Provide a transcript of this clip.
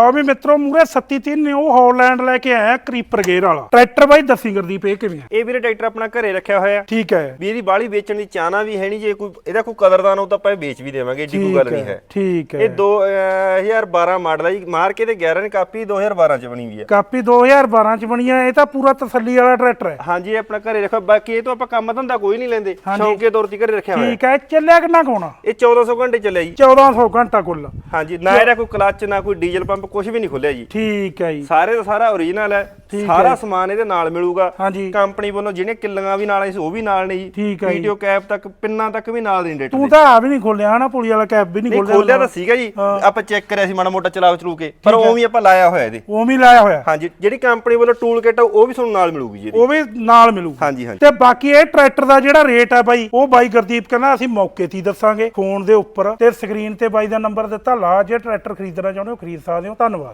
ਆ ਵੀ ਮਿੱਤਰੋ ਮੂਰੇ 37 ਨਿਊ ਹਾਲੈਂਡ ਲੈ ਕੇ ਆਇਆ ਕਰੀਪਰ ਗੇਅਰ ਵਾਲਾ। ਟਰੈਕਟਰ ਬਾਈ ਦੱਸੀ ਗੁਰਦੀਪ ਇਹ ਕਿਵੇਂ ਆ? ਇਹ ਵੀਰੇ ਟਰੈਕਟਰ ਆਪਣਾ ਘਰੇ ਰੱਖਿਆ ਹੋਇਆ ਠੀਕ ਹੈ। ਵੀ ਇਹਦੀ ਬਾਲੀ ਵੇਚਣ ਦੀ ਚਾਹਨਾ ਵੀ ਹੈ ਨਹੀਂ ਜੇ ਕੋਈ ਇਹਦਾ ਕੋਈ ਕਦਰਦਾਨ ਹੋ ਤਾਂ ਆਪਾਂ ਇਹ ਵੇਚ ਵੀ ਦੇਵਾਂਗੇ ਏਡੀ ਕੋਈ ਗੱਲ ਨਹੀਂ ਹੈ ਠੀਕ ਹੈ। ਇਹ 2012 ਮਾਡਲ ਹੈ ਜੀ। ਮਾਰ ਕੇ ਤੇ 11 ਨੇ ਕਾਪੀ 2012 ਚ ਬਣੀ ਵੀ ਹੈ। ਕਾਪੀ 2012 ਚ ਬਣੀ ਆ ਇਹ ਤਾਂ ਪੂਰਾ ਤਸੱਲੀ ਵਾਲਾ ਟਰੈਕਟਰ ਹੈ। ਹਾਂਜੀ ਇਹ ਆਪਣਾ ਘਰੇ ਰੱਖਿਆ ਬਾਕੀ ਇਹ ਤੋਂ ਆਪਾਂ ਕੰਮ ਧੰਦਾ ਕੋਈ ਨਹੀਂ ਲੈਂਦੇ। ਸ਼ੌਂਕੇ ਤੌਰ ਤੇ ਘਰੇ ਰੱਖਿਆ ਹੋਇਆ। ਠੀਕ ਹੈ ਚੱਲਿਆ ਕਿੰਨਾ ਕੋਣਾ ਇਹ 1400 ਘੰਟੇ ਚੱਲਿਆ ਜੀ। 1400 ਘੰਟਾ ਕੁੱਲ। ਹਾਂਜੀ ਨਾ ਇਹਦਾ ਕੋਈ ਕਲੱਚ ਨਾ ਕੋਈ ਡੀਜ਼ਲ ਪੰਪ ਕੁਝ ਵੀ ਨਹੀਂ ਖੁੱਲਿਆ ਜੀ। ਠੀਕ ਹੈ ਜੀ। ਸਾਰੇ ਦਾ ਸਾਰਾ ਓਰੀਜਨਲ ਹੈ। ਸਾਰਾ ਸਮਾਨ ਇਹਦੇ ਨਾਲ ਮਿਲੂਗਾ। ਕੰਪਨੀ ਵੱਲੋਂ ਜਿਹੜੀਆਂ ਕਿੱਲੀਆਂ ਵੀ ਨਾਲ ਉਹ ਵੀ ਨਾਲ ਨੇ ਜੀ। ਵੀਡੀਓ ਕੈਪ ਤੱਕ ਪਿੰਨਾਂ ਤੱਕ ਵੀ ਨਾਲ ਦੇ ਡੇਟ ਤੂੰ ਤਾਂ ਆ ਵੀ ਨਹੀਂ ਖੋਲਿਆ ਹਨਾ ਪੁਲੀ ਵਾਲਾ ਕੈਪ ਵੀ ਨਹੀਂ ਖੋਲਿਆ ਖੋਲਿਆ ਤਾਂ ਸੀਗਾ ਜੀ। ਆਪਾਂ ਚੈੱਕ ਕਰਿਆ ਸੀ ਮਾੜਾ ਮੋਟਾ ਚਲਾ ਚਲੂ ਕੇ। ਪਰ ਉਹ ਵੀ ਆਪਾਂ ਲਾਇਆ ਹੋਇਆ ਇਹਦੇ। ਉਹ ਵੀ ਲਾਇਆ ਹੋਇਆ। ਹਾਂਜੀ ਜਿਹੜੀ ਕੰਪਨੀ ਵੱਲੋਂ ਟੂਲ ਕਿਟ ਉਹ ਵੀ ਤੁਹਾਨੂੰ ਨਾਲ ਮਿਲੂਗੀ ਜੀ ਉਹ ਵੀ ਨਾਲ ਮਿਲੂ ਹਾਂਜੀ ਹਾਂਜੀ। ਤੇ ਬਾਕੀ ਇਹ ਟਰੈਕਟਰ ਦਾ ਜਿਹੜਾ ਰੇਟ ਹੈ ਬਾਈ ਉਹ ਬਾਈ ਗੁਰਦੀਪ ਕਹਿੰਦਾ ਅਸੀਂ ਮੌਕੇ ਤੇ ਹੀ ਦੱਸਾਂਗੇ ਫੋਨ ਦੇ ਉੱਪਰ। ਤੇ ਸਕਰੀਨ ਤੇ ਬਾਈ ਦਾ ਨੰਬਰ ਦਿੱਤਾ ਲਾ ਜੇ ਟਰੈਕਟਰ ਖਰੀਦਣਾ ਚਾਹੁੰਦੇ ਹੋ ਖਰੀਦ ਸਕਦੇ ਹੋ ਧੰਨਵਾਦ।